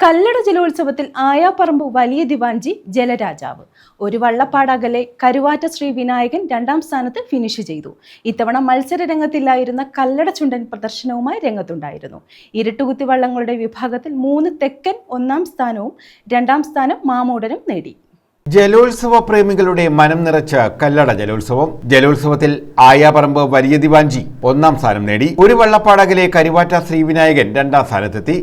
കല്ലട ജലോത്സവത്തിൽ ആയാപ്പറമ്പ് വലിയ ദിവാൻജി ജലരാജാവ്. ഒരു വള്ളപ്പാടകലെ കരുവാറ്റ ശ്രീ വിനായകൻ രണ്ടാം സ്ഥാനത്ത് ഫിനിഷ് ചെയ്തു. ഇത്തവണ മത്സര രംഗത്തില്ലായിരുന്ന കല്ലട ചുണ്ടൻ പ്രദർശനവുമായി രംഗത്തുണ്ടായിരുന്നു. ഇരുട്ടുകുത്തി വള്ളങ്ങളുടെ വിഭാഗത്തിൽ മൂന്ന് തെക്കൻ ഒന്നാം സ്ഥാനവും രണ്ടാം സ്ഥാനം മാമൂടനും നേടി. ജലോത്സവ പ്രേമികളുടെ മനം നിറച്ച കല്ലട ജലോത്സവം. ജലോത്സവത്തിൽ ആയാപറമ്പ് വലിയ ദിവാഞ്ചി ഒന്നാം സ്ഥാനം നേടി. ഒരു വള്ളപ്പാടകലെ കരുവാറ്റ ശ്രീവിനായകൻ രണ്ടാം സ്ഥാനത്തെത്തി.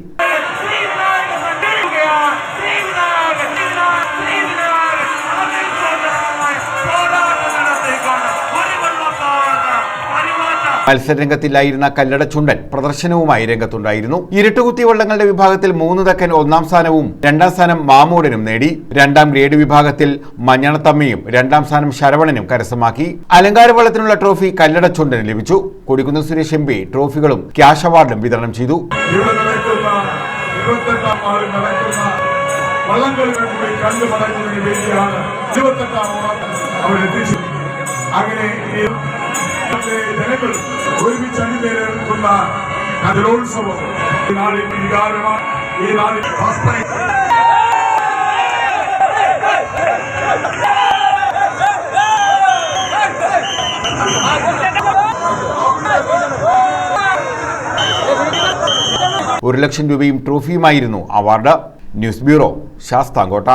മത്സരരംഗത്തില്ലായിരുന്ന കല്ലട ചുണ്ടൻ പ്രദർശനവുമായി രംഗത്തുണ്ടായിരുന്നു. ഇരുട്ടുകുത്തി വള്ളങ്ങളുടെ വിഭാഗത്തിൽ മൂന്ന് തക്കൻ ഒന്നാം സ്ഥാനവും രണ്ടാം സ്ഥാനം മാമൂടനും നേടി. രണ്ടാം ഗ്രേഡ് വിഭാഗത്തിൽ മഞ്ഞണത്തമ്മയും രണ്ടാം സ്ഥാനം ശരവണനും കരസ്ഥമാക്കി. അലങ്കാര വള്ളത്തിനുള്ള ട്രോഫി കല്ലട ചുണ്ടന് ലഭിച്ചു. കൊടിക്കുന്ന് സുരേഷ് എം പി ട്രോഫികളും ക്യാഷ് അവാർഡും വിതരണം ചെയ്തു. അങ്ങനെ ജനങ്ങൾ ഒരുമിച്ച് അണിനിരക്കുന്ന കലോത്സവം. ഈ നാടിൻ വികാരമാണ്. ഈ വാസ്തവ ഒരു ലക്ഷം രൂപയും ട്രോഫിയുമായിരുന്നു അവാർഡ്. News bureau Sasthamcotta.